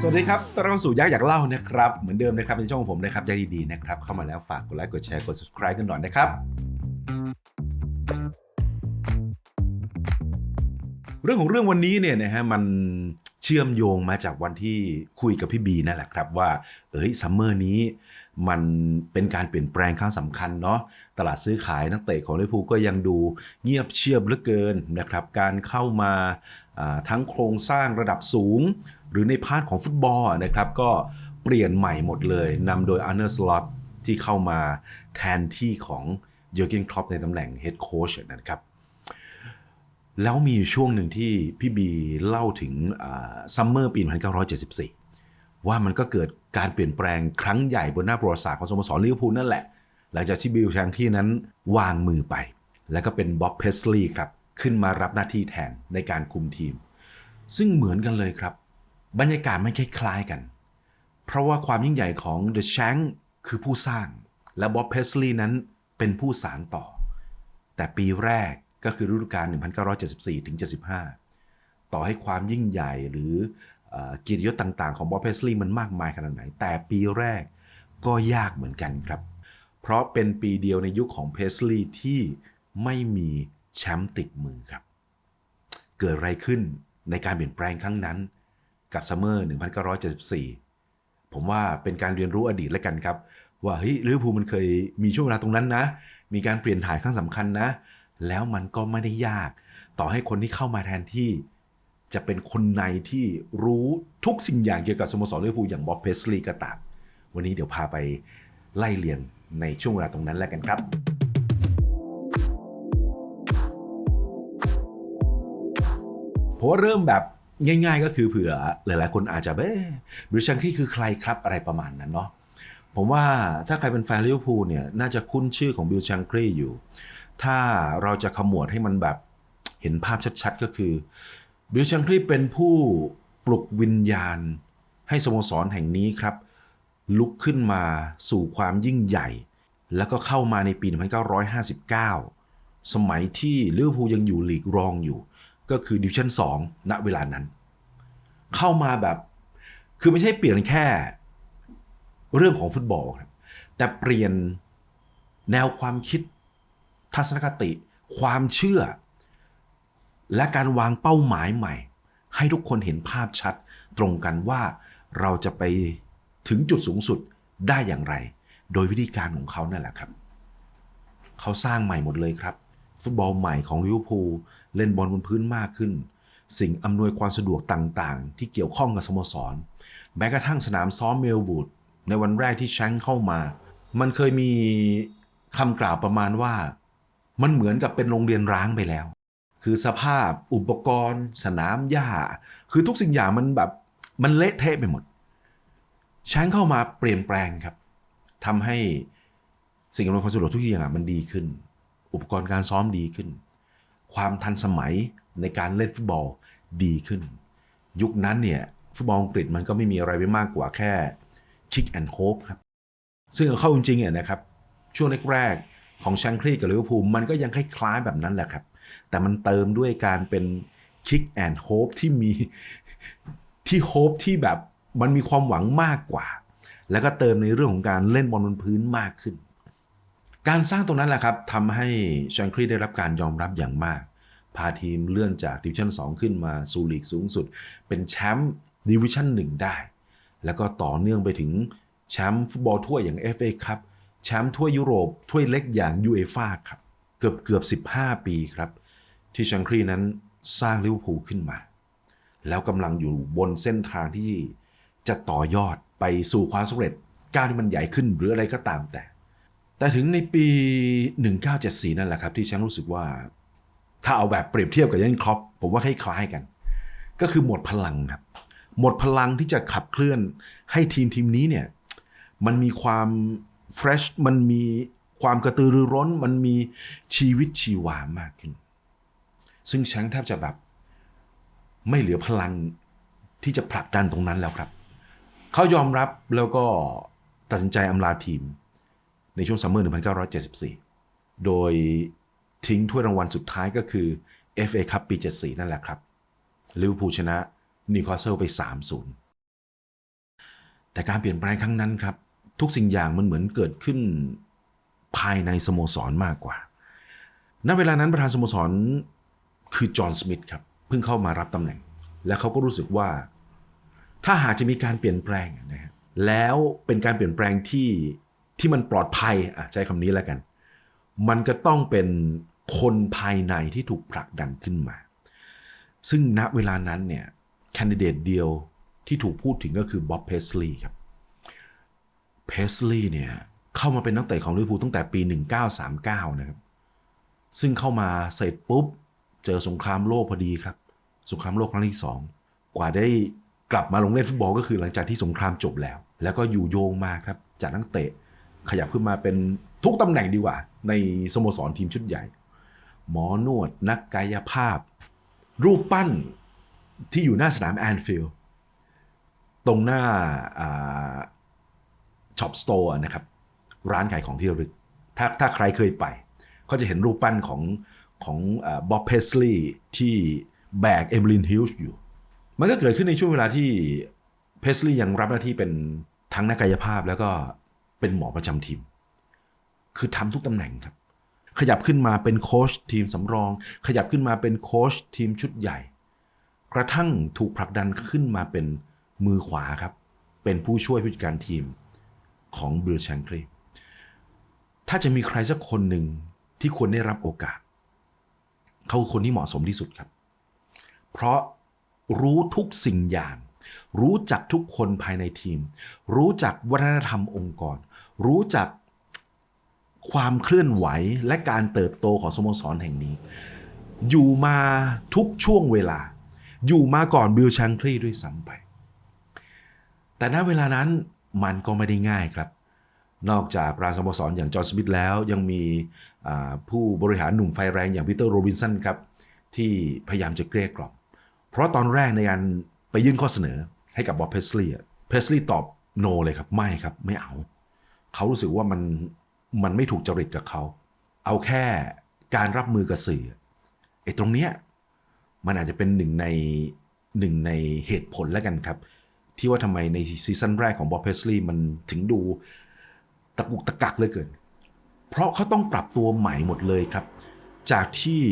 สวัสดีครับต้อนรับเข้าสู่ยักษ์อยากเล่านะครับ เหมือนเดิมนะครับเป็นช่องของผมนะครับยักดีๆนะครับ เข้ามาแล้วฝากกดไลค์ กดแชร์ กด subscribe กันหน่อยนะครับ เรื่องของเรื่องวันนี้เนี่ยนะฮะมันเชื่อมโยงมาจากวันที่คุยกับพี่บีนั่นแหละครับว่า เอ้ยซัมเมอร์นี้มันเป็นการเปลี่ยนแปลงครั้งสำคัญเนาะตลาดซื้อขายนักเตะของลิเวอร์พูลก็ยังดูเงียบเชียบเหลือเกินนะครับ การเข้ามาทั้งโครงสร้างระดับสูง หรือในพาร์ทของฟุตบอลนะครับก็เปลี่ยนใหม่หมดเลยนำโดยอาร์เนอร์สล็อตที่เข้ามาแทนที่ของเยอร์เกนครอปในตำแหน่งเฮดโค้ชนะครับ แล้วมีช่วงหนึ่งที่พี่บีเล่าถึงซัมเมอร์ปี 1974 ว่ามันก็เกิดการเปลี่ยนแปลงครั้งใหญ่บนหน้าประวัติศาสตร์ของสโมสรลิเวอร์พูลนั่นแหละ หลังจากที่บิลแชงที่นั้นวางมือไป แล้วก็เป็นบ๊อบเพสลีย์ครับ ขึ้นมารับหน้าที่แทนในการคุมทีม ซึ่งเหมือนกันเลยครับ บรรยากาศมันคล้ายๆกัน เพราะว่าความยิ่งใหญ่ของเดอะแชงคือผู้สร้าง และบ๊อบเพสลีย์นั้นเป็นผู้สานต่อ แต่ปีแรกก็คือฤดูกาล 1974ถึง75 ต่อให้ความยิ่งใหญ่หรือกียรติยศต่างๆ ของบ๊อบเพสลีย์มันมากมายขนาดไหน แต่ปีแรกก็ยากเหมือนกันครับ เพราะเป็นปีเดียวในยุคของเพสลีย์ที่ไม่มีแชมป์ติดมือครับ เกิดอะไรขึ้นในการเปลี่ยนแปลงครั้งนั้น กับซัมเมอร์1974 ผมว่าเป็นการเรียนรู้อดีตแล้วกันครับ ว่าเฮ้ยลิเวอร์พูลมันเคยมีช่วงเวลาตรงนั้นนะ มีการเปลี่ยนถ่ายครั้งสำคัญนะ แล้วมันก็ไม่ได้ยาก ต่อให้คนที่เข้ามาแทนที่จะเป็นคนในที่รู้ทุกสิ่งอย่างเกี่ยวกับสโมสรลิเวอร์พูลอย่างบ๊อบเพสลีย์ก็ตามวันนี้เดี๋ยวพาไปไล่เลียงในช่วงเวลาตรงนั้นแล้วกันครับ ผมว่าเริ่มแบบ ง่าย ๆ ก็คือเผื่อหลาย ๆ คนอาจจะเอ๊ะบริชังที่คือใครครับอะไรประมาณนั้นเนาะผมว่าถ้าใครเป็นแฟนลิเวอร์พูลเนี่ยน่าจะคุ้นชื่อของบิลชังครีอยู่ ถ้าเราจะขมวดให้มันแบบเห็นภาพชัดๆ ก็คือบิลชังครีเป็นผู้ปลุกวิญญาณ ให้สโมสรแห่งนี้ครับ ลุกขึ้นมาสู่ความยิ่งใหญ่ แล้วก็เข้ามาในปี 1959 สมัยที่ลิเวอร์พูลยังอยู่ลีกรองอยู่ ก็คือดิวิชั่น2ณเวลานั้น เข้ามาแบบ คือไม่ใช่เปลี่ยนแค่ เรื่องของฟุตบอลครับแต่เปลี่ยนแนวความคิด ทัศนคติ ความเชื่อ และการวางเป้าหมายใหม่ ให้ทุกคนเห็นภาพชัดตรงกันว่าเราจะไปถึงจุดสูงสุดได้อย่างไร โดยวิธีการของเขานั่นแหละครับ เขาสร้างใหม่หมดเลยครับ ฟุตบอลใหม่ของลิเวอร์พูลเล่นบอลบนพื้นมากขึ้น สิ่งอำนวยความสะดวกต่างๆ ที่เกี่ยวข้องกับสโมสร แม้กระทั่งสนามซ้อมเมลวูดในวันแรกที่แชงเข้ามา มันเคยมีคำกล่าวประมาณว่า มันเหมือนกับเป็นโรงเรียนร้างไปแล้ว คือสภาพอุปกรณ์ สนามหญ้า คือทุกสิ่งอย่างมันแบบมันเละเทะไปหมดแชงเข้ามาเปลี่ยนแปลงครับทำให้สิ่งอำนวยความสะดวกทุกอย่างมันดีขึ้น อุปกรณ์การซ้อมดีขึ้น ความทันสมัยในการเล่นฟุตบอลดีขึ้น ยุคนั้นเนี่ยฟุตบอลอังกฤษมันก็ไม่มีอะไรไปมากกว่าแค่ kick and hope ครับ ซึ่งเข้าจริงๆเนี่ยนะครับ ช่วงแรกๆของแชงครีกับลิเวอร์พูลมันก็ยังคล้ายๆแบบนั้นแหละครับ แต่มันเติมด้วยการเป็น kick and hope ที่มีที่โฮปที่แบบมันมีความหวังมากกว่า แล้วก็เติมในเรื่องของการเล่นบอลบนพื้นมากขึ้น การสร้างตรงนั้นแหละครับทำให้แชงครีได้รับการยอมรับอย่างมาก พาทีมเลื่อนจากดิวิชั่น 2 ขึ้นมาสู่ลีกสูงสุด เป็นแชมป์ดิวิชั่น 1 ได้ แล้วก็ต่อเนื่องไปถึงแชมป์ฟุตบอลถ้วยอย่าง FA ครับแชมป์ถ้วยยุโรปถ้วยเล็กอย่าง UEFA ครับ เกือบเกือบ15 ปีครับ ที่แชงครีนั้นสร้างลิเวอร์พูลขึ้นมา แล้วกำลังอยู่บนเส้นทางที่จะต่อยอดไปสู่ความสำเร็จก้าวที่มันใหญ่ขึ้นหรืออะไรก็ตามแต่ แต่ถึงในปี 1974 นั่นแหละครับ ที่ฉันรู้สึกว่า ถ้าเอาแบบเปรียบเทียบกับเยนครอปผมว่าคล้ายๆกัน ก็คือหมดพลังครับ หมดพลังที่จะขับเคลื่อนให้ทีมทีมนี้เนี่ยมันมีความเฟรชมันมีความกระตือรือร้น มันมีชีวิตชีวามากขึ้น ซึ่งแชงแทบจะแบบไม่เหลือพลังที่จะผลักดันตรงนั้นแล้วครับ เขายอมรับแล้วก็ตัดสินใจอำลาทีม ในช่วงซัมเมอร์ 1974 โดยทิ้งถ้วยรางวัลสุดท้ายก็คือ FA คัพปี 74 นั่นแหละครับลิเวอร์พูลชนะนิวคาสเซิลไป 3-0 แต่การเปลี่ยนแปลงครั้งนั้นครับ ทุกสิ่งอย่างมันเหมือนเกิดขึ้นภายในสโมสรมากกว่า ณ เวลานั้นประธานสโมสรคือจอห์นสมิธครับ เพิ่งเข้ามารับตำแหน่ง และเขาก็รู้สึกว่า ถ้าหากจะมีการเปลี่ยนแปลงนะฮะแล้วเป็นการเปลี่ยนแปลงที่ ที่มันปลอดภัยอะใช้คำนี้แล้วกัน มันก็ต้องเป็นคนภายในที่ถูกผลักดันขึ้นมา ซึ่งณเวลานั้นเนี่ยแคนดิเดตเดียวที่ถูกพูดถึงก็คือบ๊อบเพสลีย์ครับเพสลีย์เนี่ยเข้ามาเป็นนักเตะของลิเวอร์พูลตั้งแต่ปี 1939 นะครับ ซึ่งเข้ามาเสร็จปุ๊บ เจอสงครามโลกพอดีครับ สงครามโลกครั้งที่สองกว่าได้กลับมาลงเล่นฟุตบอลก็คือหลังจากที่สงครามจบแล้ว แล้วก็อยู่โยงมาครับ จากนักเตะ ขยับขึ้นมาเป็นทุกตำแหน่งดีกว่า ในสโมสรทีมชุดใหญ่ หมอนวดนักกายภาพ รูปปั้นที่อยู่หน้าสนามแอนฟิลด์ตรงหน้าช็อปสโตร์นะครับ ร้านขายของที่ระลึก ถ้าถ้าใครเคยไปก็จะเห็นรูปปั้นของของบ๊อบเพสลีย์ที่แบกเอมลินฮิลส์อยู่ มันก็เกิดขึ้นในช่วงเวลาที่เพสลีย์ยังรับหน้าที่เป็นทั้งนักกายภาพแล้วก็ เป็นหมอประจำทีม คือทำทุกตำแหน่งครับ ขยับขึ้นมาเป็นโค้ชทีมสำรอง ขยับขึ้นมาเป็นโค้ชทีมชุดใหญ่ กระทั่งถูกผลักดันขึ้นมาเป็นมือขวาครับ เป็นผู้ช่วยผู้จัดการทีมของบิลชังครีถ้าจะมีใครสักคนหนึ่งที่ควรได้รับโอกาส เขาคือคนที่เหมาะสมที่สุดครับ เพราะรู้ทุกสิ่งอย่าง รู้จักทุกคนภายในทีม รู้จักวัฒนธรรมองค์กร รู้จักความเคลื่อนไหวและการเติบโตของสโมสรแห่งนี้ อยู่มาทุกช่วงเวลา อยู่มาก่อนบิลชังครีด้วยซ้ำไป แต่ณเวลานั้นมันก็ไม่ได้ง่ายครับ นอกจากปราสโมสรอย่างจอห์นสมิธแล้วยังมีผู้บริหารหนุ่มไฟแรงอย่างปีเตอร์โรบินสันครับ ที่พยายามจะเกลี้ยกล่อม เพราะตอนแรกในการไปยื่นข้อเสนอให้กับบอบเพสลีย์เพสลีย์ตอบโนเลยครับไม่ครับไม่เอา เขารู้สึกว่ามันมันไม่ถูกจริตกับเขา เอาแค่การรับมือกับสื่อไอ้ตรงเนี้ยมันอาจจะเป็นหนึ่งในหนึ่งในเหตุผลแล้วกันครับ ที่ว่าทำไมในซีซั่นแรกของบอบเพสลีย์มันถึงดูตะกุกตะกักเลยเกิน เพราะเขาต้องปรับตัวใหม่หมดเลยครับ จากที่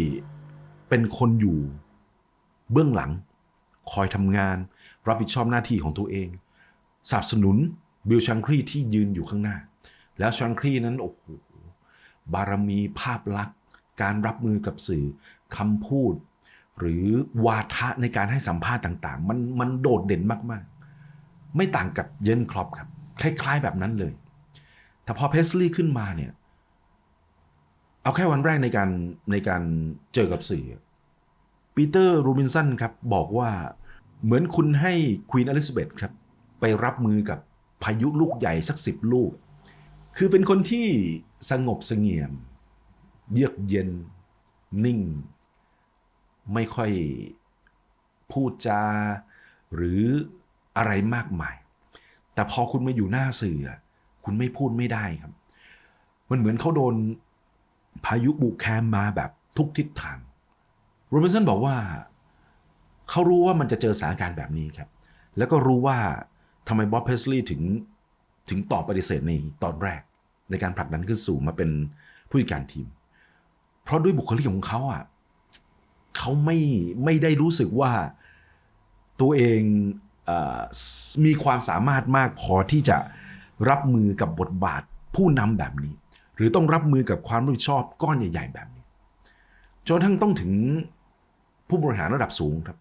เป็นคนอยู่เบื้องหลัง คอยทำงาน รับผิดชอบหน้าที่ของตัวเองสนับสนุนบิลชังครีที่ยืนอยู่ข้างหน้า แล้วชังครีนั้นโอ้โหบารมีภาพลักษณ์ การรับมือกับสื่อคำพูด หรือวาทะในการให้สัมภาษณ์ต่าง ๆ มันมันโดดเด่นมากๆ ไม่ต่างกับเยนครอปครับ คล้าย ๆ แบบนั้นเลย แต่พอเพสลีย์ขึ้นมาเนี่ย เอาแค่วันแรกในการในการเจอกับสื่อปีเตอร์โรบินสันครับบอกว่าเหมือนคุณให้ควีนอลิซาเบธครับไปรับมือกับพายุลูกใหญ่สักสิบลูก คือเป็นคนที่สงบเสงี่ยม เยือกเย็นนิ่ง ไม่ค่อยพูดจา หรืออะไรมากมาย แต่พอคุณมาอยู่หน้าสื่อ คุณไม่พูดไม่ได้ครับ มันเหมือนเขาโดนพายุบุกแคมมาแบบทุกทิศทางโรบินสันบอกว่า เขารู้ว่ามันจะเจอสถานการณ์แบบนี้ครับ แล้วก็รู้ว่าทำไมบ๊อบเพสลีย์ถึงถึงตอบปฏิเสธในตอนแรก ในการผลักดันขึ้นสู่มาเป็นผู้จัดการทีม เพราะด้วยบุคลิกของเขาอะเขาไม่ไม่ได้รู้สึกว่าตัวเองออมีความสามารถมากพอที่จะรับมือกับบทบาทผู้นำแบบนี้ หรือต้องรับมือกับความรับผิดชอบก้อนใหญ่ๆแบบนี้จนทั้งต้องถึงผู้บริหารระดับสูงครับ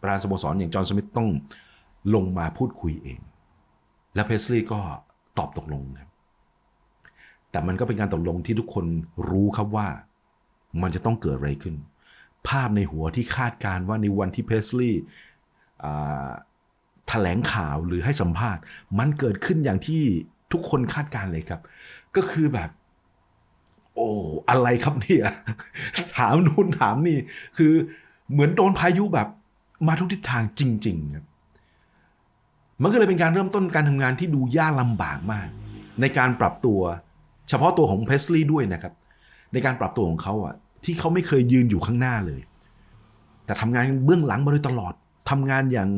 ประธานสโมสรอย่างจอห์นสมิธต้องลงมาพูดคุยเอง และเพสลีย์ก็ตอบตกลงครับ แต่มันก็เป็นการตกลงที่ทุกคนรู้ครับว่า มันจะต้องเกิดอะไรขึ้น ภาพในหัวที่คาดการณ์ว่าในวันที่เพสลีย์แถลงข่าวหรือให้สัมภาษณ์ มันเกิดขึ้นอย่างที่ทุกคนคาดการณ์เลยครับ ก็คือแบบ โอ้อะไรครับเนี่ยถามนู่นถามนี่ คือเหมือนโดนพายุแบบมาทุกทิศทางจริง ๆ ครับ มันก็เลยเป็นการเริ่มต้นการทำงานที่ดูยากลำบากมาก ในการปรับตัว เฉพาะตัวของเพสลีย์ด้วยนะครับ ในการปรับตัวของเขาอะที่เขาไม่เคยยืนอยู่ข้างหน้าเลย แต่ทำงานเบื้องหลังมาโดยตลอดทำงานอย่าง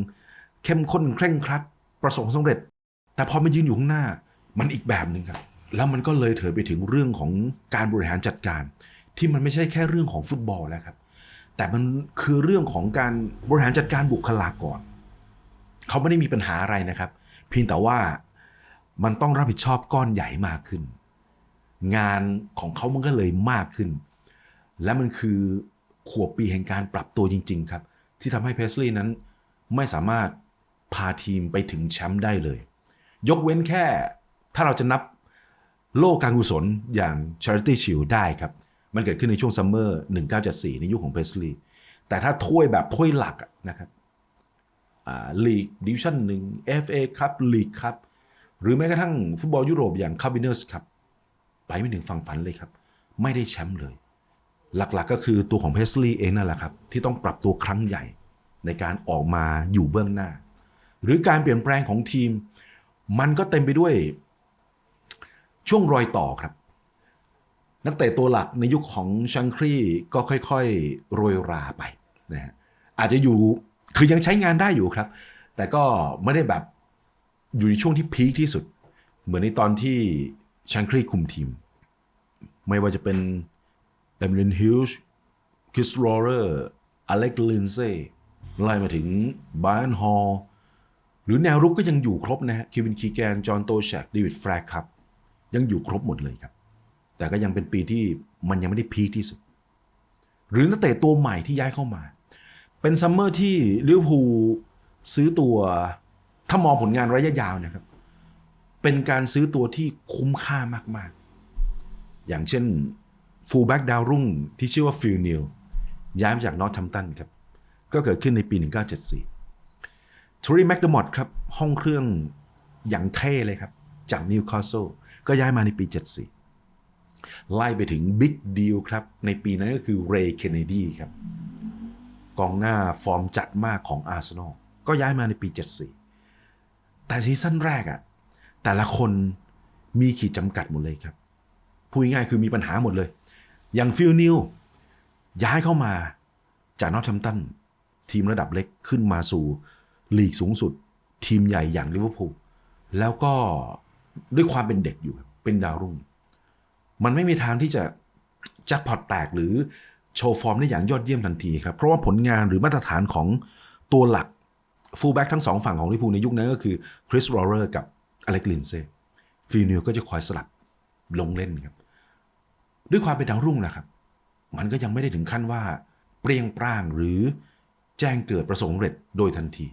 เข้มข้นเคร่งครัด ประสบความสำเร็จ แต่พอมายืนอยู่ข้างหน้า มันอีกแบบหนึ่งครับ แล้วมันก็เลยเถิดไปถึงเรื่องของการบริหารจัดการ ที่มันไม่ใช่แค่เรื่องของฟุตบอลแล้วครับ แต่มันคือเรื่องของการบริหารจัดการบุคลากรเขาไม่ได้มีปัญหาอะไรนะครับ เพียงแต่ว่ามันต้องรับผิดชอบก้อนใหญ่มากขึ้น งานของเขามันก็เลยมากขึ้น และมันคือขวบปีแห่งการปรับตัวจริง ๆ ครับ ที่ทำให้เพสลีย์นั้นไม่สามารถพาทีมไปถึงแชมป์ได้เลย ยกเว้นแค่ถ้าเราจะนับโลกการกุศลอย่าง Charity Shield ได้ครับ มันเกิดขึ้นในช่วงซัมเมอร์ 1974 ในยุคของเพสลีย์แต่ถ้าถ้วยแบบถ้วยหลักนะครับลีกดิวิชั่นหนึ่ง FA ครับลีกครับหรือแม้กระทั่งฟุตบอลยุโรปอย่างคาบิเนอร์สครับ ไปไม่ถึงฝั่งฝันเลยครับ ไม่ได้แชมป์เลย หลักๆก็คือตัวของเพสลีย์เองนั่นแหละครับ ที่ต้องปรับตัวครั้งใหญ่ในการออกมาอยู่เบื้องหน้า หรือการเปลี่ยนแปลงของทีม มันก็เต็มไปด้วยช่วงรอยต่อครับ นักเตะตัวหลักในยุคของชังครีก็ค่อยๆ โรยราไปนะฮะอาจจะอยู่คือยังใช้งานได้อยู่ครับ แต่ก็ไม่ได้แบบอยู่ในช่วงที่พีคที่สุด เหมือนในตอนที่ ชังครีคุมทีม ไม่ว่าจะเป็นเอมิลินฮิลส์คริสโรเรอร์อเล็กลินเซ่ไล่มาถึงบรอนฮอลหรือแนวรุกก็ยังอยู่ครบนะฮะคิวินคีแกน จอห์นโตแชกเดวิดแฟรกครับ ยังอยู่ครบหมดเลยครับ แต่ก็ยังเป็นปีที่มันยังไม่ได้พีคที่สุด หรือนักเตะตัวใหม่ที่ย้ายเข้ามา เป็นซัมเมอร์ที่ลิเวอร์พูลซื้อตัวถ้ามองผลงานระยะยาวนะครับ เป็นการซื้อตัวที่คุ้มค่ามาก ๆ อย่างเช่นฟูลแบ็กดาวรุ่งที่ชื่อว่าฟิลนิลย้ายมาจากนอร์ท a ัมตันครับ ก็เกิดขึ้นในปี 1974ทรีแม c เดมอดครับ ห้องเครื่องอย่างเท่เลยครับ จากนิวคาสเซิลก็ย้ายมาในปี 74 ไล่ไปถึงบิ๊กดีลครับ ในปีนั้นก็คือเรย์เคนเนดีครับ กองหน้าฟอร์มจัดมากของอาร์เซนอลก็ย้ายมาในปี 74 แต่ซีซั่นแรกอะ แต่ละคนมีขีดจำกัดหมดเลยครับพูดง่ายคือมีปัญหาหมดเลย อย่างฟิลนิวย้ายเข้ามาจากนอตแ a มตันทีมระดับเล็กขึ้นมาสู่ลีกสูงสุด ทีมใหญ่อย่างลิเวอร์พูลแล้วก็ด้วยความเป็นเด็กอยู่เป็นดาวรุ่ง มันไม่มีทางที่จะแจ็คพอตแตกหรือโชว์ฟอร์มได้อย่างยอดเยี่ยมทันทีครับ เพราะว่าผลงานหรือมาตรฐานของตัวหลักฟูลแบ็กทั้งสองฝั่งของลิเวอร์พูลในยุคนั้นก็คือคริสโรเรอร์กับ อเล็กลินเซ่ฟิลนิวก็จะคอยสลับลงเล่นครับ ด้วยความเป็นดาวรุ่งนะครับ มันก็ยังไม่ได้ถึงขั้นว่า เปรียงปร้างหรือแจ้งเกิดประสบความสำเร็จโดยทันที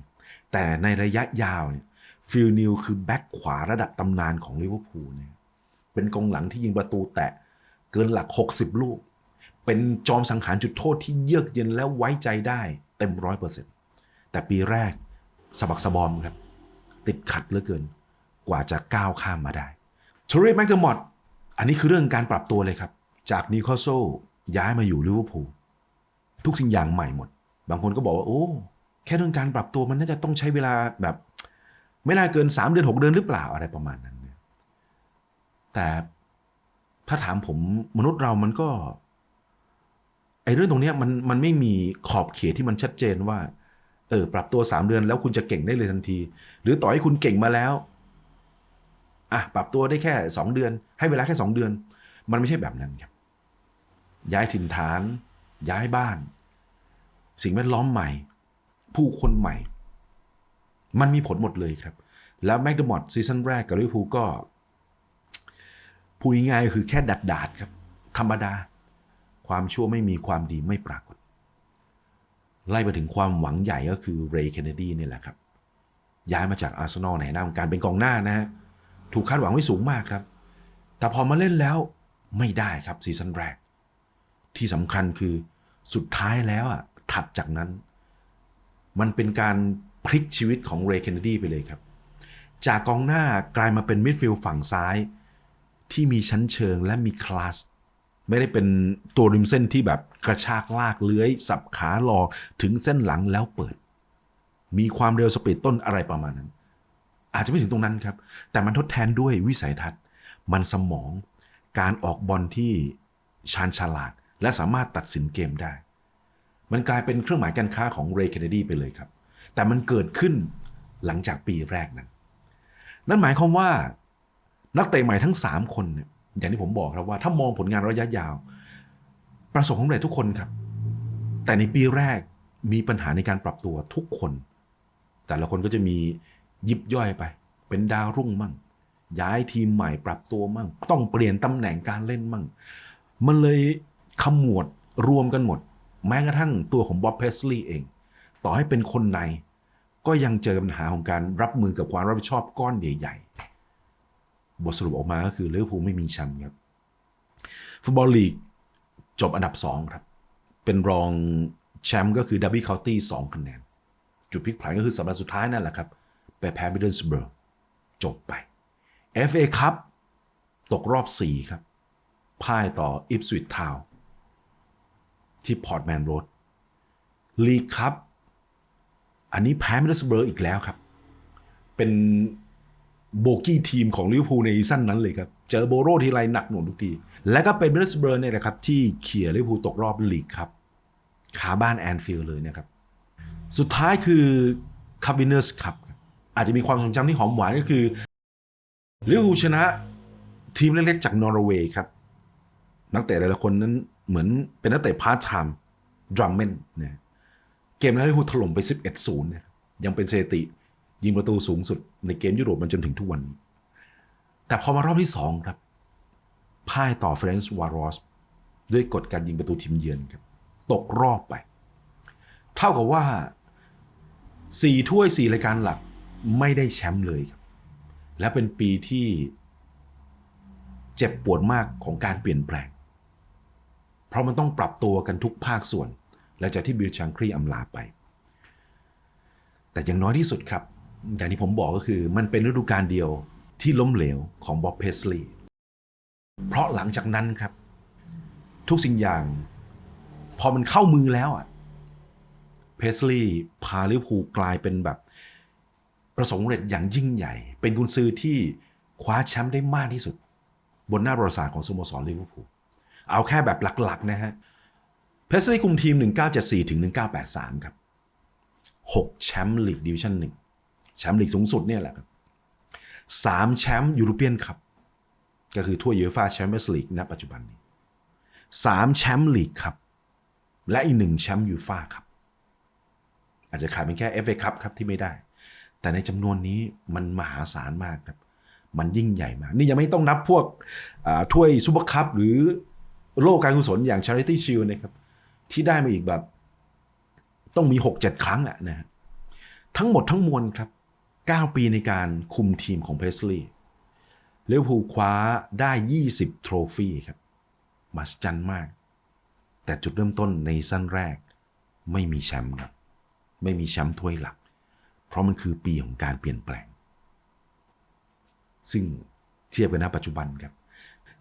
แต่ในระยะยาวเนี่ยฟิลนิวคือแบ็คขวาระดับตำนานของลิเวอร์พูลเนี่ยเป็นกองหลังที่ยิงประตูแตะเกินหลัก 60 ลูก เป็นจอมสังหารจุดโทษที่เยือกเย็นและไว้ใจได้เต็มร้อยเปอร์เซ็นต์แต่ปีแรกสะบักสะบอมครับ ติดขัดเหลือเกิน กว่าจะก้าวข้ามมาได้ทรีแม็กเดอร์มอดอันนี้คือเรื่องการปรับตัวเลยครับ จากนิวคาสเซิลย้ายมาอยู่ลิเวอร์พูลทุกสิ่งอย่างใหม่หมด บางคนก็บอกว่า โอ้ แค่เรื่องการปรับตัวมันน่าจะต้องใช้เวลาแบบ ไม่น่าเกิน 3 เดือน 6 เดือนหรือเปล่าอะไรประมาณนั้นแต่ถ้าถามผมมนุษย์เรามันก็ไอเรื่องตรงนี้มันมันไม่มีขอบเขตที่มันชัดเจนว่า เออ ปรับตัว 3 เดือนแล้วคุณจะเก่งได้เลยทันที หรือต่อให้คุณเก่งมาแล้ว อะปรับตัวได้แค่ 2 เดือน ให้เวลาแค่ 2 เดือน มันไม่ใช่แบบนั้นครับ ย้ายถิ่นฐาน ย้ายบ้าน สิ่งแวดล้อมใหม่ ผู้คนใหม่ มันมีผลหมดเลยครับ แล้วแม็กเดมอดซีซั่นแรกกับลิเวอร์พูลก็พูดง่ายๆคือแค่ดัดดาดครับ ธรรมดา ความชั่วไม่มีความดีไม่ปรากฏ ไล่ไปถึงความหวังใหญ่ก็คือเรย์เคนเนดีนี่แหละครับ ย้ายมาจากอาร์เซนอลในหน้าของการเป็นกองหน้านะฮะ ถูกคาดหวังไว้สูงมากครับ แต่พอมาเล่นแล้วไม่ได้ครับซีซั่นแรก ที่สำคัญคือสุดท้ายแล้วอะถัดจากนั้น มันเป็นการพลิกชีวิตของเรย์เคนเนดีไปเลยครับ จากกองหน้ากลายมาเป็นมิดฟิลด์ฝั่งซ้าย ที่มีชั้นเชิงและมีคลาสไม่ได้เป็นตัวริมเส้นที่แบบกระชากลากเลื้อย สับขารอถึงเส้นหลังแล้วเปิด มีความเร็วสปีดต้นอะไรประมาณนั้น อาจจะไม่ถึงตรงนั้นครับ แต่มันทดแทนด้วยวิสัยทัศน์ มันสมอง การออกบอลที่ชาญฉลาด และสามารถตัดสินเกมได้ มันกลายเป็นเครื่องหมายการค้าของเรย์เคนเนดีไปเลยครับ แต่มันเกิดขึ้นหลังจากปีแรกนั้น นั่นหมายความว่านักเตะใหม่ทั้ง 3 คนเนี่ยอย่างที่ผมบอกครับว่าถ้ามองผลงานระยะยาว ประสบความสำเร็จทุกคนครับ แต่ในปีแรกมีปัญหาในการปรับตัวทุกคน แต่ละคนก็จะมี ยิบย่อยไป เป็นดาวรุ่งมั่ง ย้ายทีมใหม่ปรับตัวมั่ง ต้องเปลี่ยนตำแหน่งการเล่นมั่ง มันเลยขมวดรวมกันหมด แม้กระทั่งตัวของบ๊อบเพสลีย์เอง ต่อให้เป็นคนใน ก็ยังเจอปัญหาของการรับมือกับความรับผิดชอบก้อนใหญ่ ๆ บทสรุปออกมาก็คือลิเวอร์พูลไม่มีแชมป์ครับฟุตบอลลีกจบอันดับ 2 ครับ เป็นรองแชมป์ก็คือดับบิ c เคาน์ตี้2คะแนน จุดพลิกผันก็คือสัปดาห์สุดท้ายนั่นแหละครับ ไปแพ้มิดเดิลสเบิร์กจบไป FA ครับ ตกรอบ 4 ครับ พ่ายต่ออิฟสวิ t ทาวที่พอร์ตแมนโรดลีกครับ อันนี้แพ้มิดเดิลสเบิร์กอีกแล้วครับ เป็นโบกี้ทีมของลิเวอร์พูลในซีซั่นนั้นเลยครับ เจอโบโรทีไรหนักหน่วงทุกที และก็เป็นมิดเดิลสเบิร์กเนี่ยแหละครับ ที่เขี่ยลิเวอร์พูลตกรอบลีกครับขาบ้านแอนฟิลด์เลยนะครับ สุดท้ายคือคับวินเนอร์สครับ อาจจะมีความทรงจำที่หอมหวานก็คือลิเวอร์พูลชนะทีมเล็กๆจากนอร์เวย์ครับ นักเตะแต่ละคนนั้นเหมือนเป็นนักเตะพาร์ทไทม์ดรัมเมนนะเกมนั้นลิเวอร์พูลถล่มไป 11-0นะยังเป็นสถิติยิงประตูสูงสุดในเกมยุโรปมันจนถึงทุกวันนี้แต่พอมารอบที่ 2 ครับพ่ายต่อเฟรนซ์วารอสด้วยกฎการยิงประตูทีมเยือนครับ ตกรอบไป เท่ากับว่า 4 ถ้วย 4 รายการหลัก ไม่ได้แชมป์เลยครับ และเป็นปีที่เจ็บปวดมากของการเปลี่ยนแปลง เพราะมันต้องปรับตัวกันทุกภาคส่วน หลังจากที่บิลชังครีอำลาไป แต่อย่างน้อยที่สุดครับ อย่างที่ผมบอกก็คือมันเป็นฤดูกาลเดียวที่ล้มเหลวของบ๊อบเพสลีย์เพราะหลังจากนั้นครับ ทุกสิ่งอย่าง พอมันเข้ามือแล้วอะเพสลีย์พาลิเวอร์พูลกลายเป็นแบบ ประสบความสำเร็จอย่างยิ่งใหญ่ เป็นกุนซือที่คว้าแชมป์ได้มากที่สุด บนหน้าประวัติศาสตร์ของสโมสรลิเวอร์พูลเอาแค่แบบหลักๆนะฮะเพสลีย์คุมทีม 1974 ถึง 1983 ครับ 6 แชมป์ลีกดิวิชั่นหนึ่งแชมป์ลีกสูงสุดเนี่ยแหละครับสามแชมป์ยูโรเปียนคัพก็คือถ้วยยูฟ่าแชมเปี้ยนส์ลีกณปัจจุบันนี้สามแชมป์ลีกครับ และอีกหนึ่งแชมป์ยูฟ่าครับ อาจจะขาดเป็นแค่ FA คัพครับที่ไม่ได้ แต่ในจำนวนนี้มันมหาศาลมากครับ มันยิ่งใหญ่มาก นี่ยังไม่ต้องนับพวกถ้วยซูเปอร์คัพหรือโลกการกุศลอย่าง Charity Shield นะครับ ที่ได้มาอีกแบบ ต้องมี 6-7 ครั้งอะนะฮะทั้งหมดทั้งมวลครับ 9 ปีในการคุมทีมของเพสลีย์เลวพูคว้าได้ 20 โทรฟี่ครับมหัศจรรย์มาก แต่จุดเริ่มต้นในสั้นแรก ไม่มีแชมป์ครับ ไม่มีแชมป์ถ้วยหลัก เพราะมันคือปีของการเปลี่ยนแปลง ซึ่งเทียบกันณปัจจุบันครับ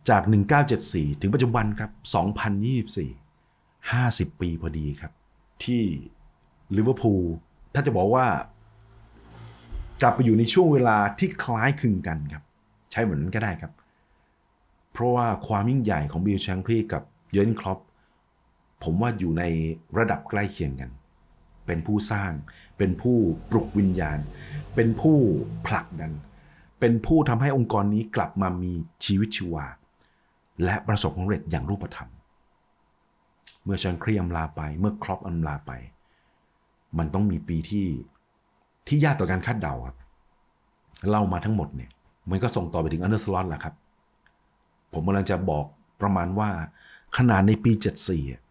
จาก 1974 ถึงปัจจุบันครับ 2024 50 ปีพอดีครับ ที่ลิเวอร์พูลถ้าจะบอกว่า กลับไปอยู่ในช่วงเวลาที่คล้ายคลึงกันครับ ใช้เหมือนนั้นก็ได้ครับ เพราะว่าความยิ่งใหญ่ของบิลแชงครีกับเยร์นคลอปผมว่าอยู่ในระดับใกล้เคียงกัน เป็นผู้สร้าง เป็นผู้ปลุกวิญญาณ เป็นผู้ผลักดัน เป็นผู้ทำให้องค์กรนี้กลับมามีชีวิตชีวา และประสบความสำเร็จอย่างรูปธรรม เมื่อชังครีอำลาไป เมื่อครอปอำลาไป มันต้องมีปีที่ที่ยากต่อการคาดเดาครับ เล่ามาทั้งหมดเนี่ย มันก็ส่งต่อไปถึงอันเดอร์สลอตแหละครับ ผมกำลังจะบอกประมาณว่าขนาดในปี 74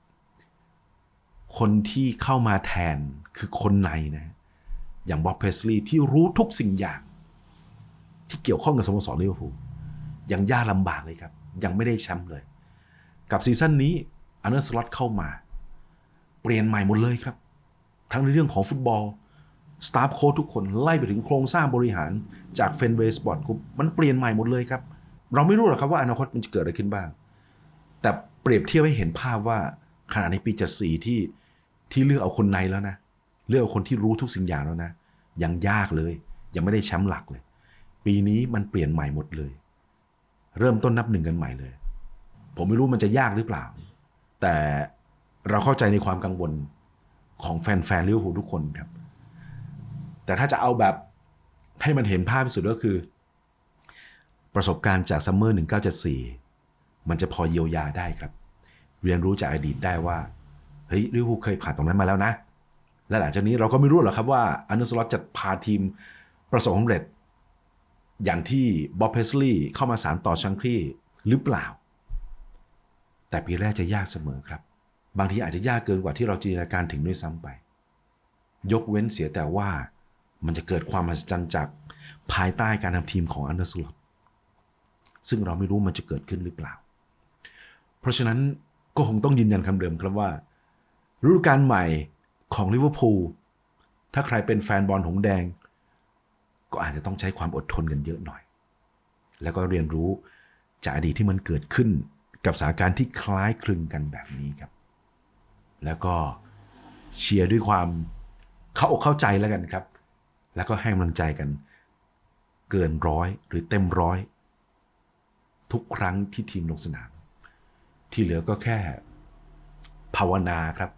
คนที่เข้ามาแทนคือคนในนะ อย่างบ๊อบเพสลีย์ที่รู้ทุกสิ่งอย่าง ที่เกี่ยวข้องกับสโมสรลิเวอร์พูลยังยากลำบากเลยครับ ยังไม่ได้แชมป์เลย กับซีซั่นนี้อันเดอร์สล็อตเข้ามา เปลี่ยนใหม่หมดเลยครับ ทั้งในเรื่องของฟุตบอลสตาฟโค้ชทุกคนไล่ไปถึงโครงสร้างบริหารจากเฟนเวย์สปอร์ตกรุ๊ปมันเปลี่ยนใหม่หมดเลยครับ เราไม่รู้หรอกครับว่าอนาคตมันจะเกิดอะไรขึ้นบ้าง แต่เปรียบเทียบให้เห็นภาพว่าขณะในปีจัดสี่ที่ ที่เลือกเอาคนในแล้วนะ เลือกเอาคนที่รู้ทุกสิ่งอย่างแล้วนะ ยังยากเลย ยังไม่ได้แชมป์หลักเลย ปีนี้มันเปลี่ยนใหม่หมดเลย เริ่มต้นนับหนึ่งกันใหม่เลย ผมไม่รู้มันจะยากหรือเปล่า แต่เราเข้าใจในความกังวลของแฟนๆลิเวอร์พูลทุกคนครับ แต่ถ้าจะเอาแบบให้มันเห็นภาพที่สุดก็คือ ประสบการณ์จากซัมเมอร์1974 มันจะพอเยียวยาได้ครับ เรียนรู้จากอดีตได้ว่า เฮ้ยลิเวอร์พูลเคยผ่านตรงนั้นมาแล้วนะ และหลังจากนี้เราก็ไม่รู้หรอกครับว่าอันเดอร์สล็อตจะพาทีมประสบความสำเร็จ อย่างที่บ๊อบเพสลีย์เข้ามาสารต่อชังครีหรือเปล่า แต่ปีแรกจะยากเสมอครับ บางทีอาจจะยากเกินกว่าที่เราจินตนาการถึงด้วยซ้ำไป ยกเว้นเสียแต่ว่ามันจะเกิดความมหัศจรรย์จากภายใต้การทำทีมของอันเดอร์สล็อตซึ่งเราไม่รู้มันจะเกิดขึ้นหรือเปล่า เพราะฉะนั้นก็คงต้องยืนยันคำเดิมครับว่า ฤดูกาลใหม่ของลิเวอร์พูลถ้าใครเป็นแฟนบอลหงสแดง ก็อาจจะต้องใช้ความอดทนกันเยอะหน่อย แล้วก็เรียนรู้จากอดีตที่มันเกิดขึ้นกับสถานการณ์ที่คล้ายคลึงกันแบบนี้ครับ แล้วก็เชียร์ด้วยความเข้าอกเข้าใจแล้วกันครับ แล้วก็ให้กำลังใจกัน เกินร้อยหรือเต็มร้อย ทุกครั้งที่ทีมลงสนาม ที่เหลือก็แค่ภาวนาครับ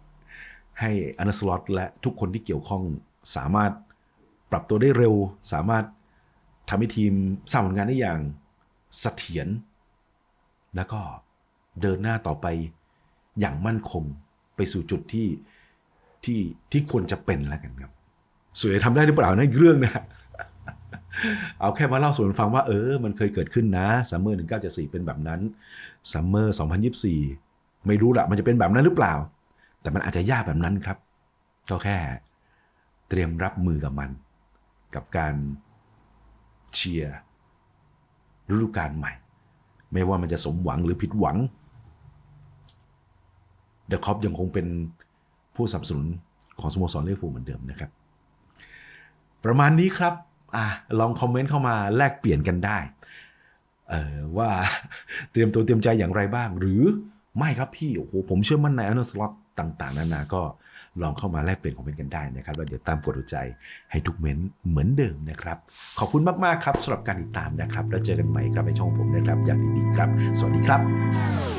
ให้อนาสลอตและทุกคนที่เกี่ยวข้องสามารถปรับตัวได้เร็ว สามารถทำให้ทีมสร้างผลงานได้อย่างเสถียรแล้วก็เดินหน้าต่อไปอย่างมั่นคงไปสู่จุดที่ที่ที่ควรจะเป็นแล้วกันครับสวนจะทำได้หรือเปล่านั่นอีกเรื่องนะเอาแค่มาเล่าสู่กันฟังว่าเออ มันเคยเกิดขึ้นนะซัมเมอร์1974เก้าเจ็ดสี่เป็นแบบนั้นซัมเมอร์2024ไม่รู้ละมันจะเป็นแบบนั้นหรือเปล่า แต่มันอาจจะยากแบบนั้นครับ ก็แค่เตรียมรับมือกับมัน กับการเชียร์ฤดูกาลใหม่ ไม่ว่ามันจะสมหวังหรือผิดหวังเดอะคอปยังคงเป็นผู้สนับสนุนของสโมสรลิเวอร์พูลเหมือนเดิมนะครับ ประมาณนี้ครับอลองคอมเมนต์เข้ามาแลกเปลี่ยนกันได้เออว่าเตรียมตัวเตรียมใจอย่างไรบ้าง หรือไม่ครับพี่โอ้โหผมเชื่อมั่นในอนุสล็อต ต่างๆ นานาก็ลองเข้ามาแลกเปลี่ยนคอมเมนต์กันได้นะครับแล้วเดี๋ยวตามกดหัวใจให้ทุกเม้นต์เหมือนเดิมนะครับ ขอบคุณมากๆครับสำหรับการติดตามนะครับ แล้วเจอกันใหม่ครับในช่องผมนะครับ อย่างดีๆครับ สวัสดีครับ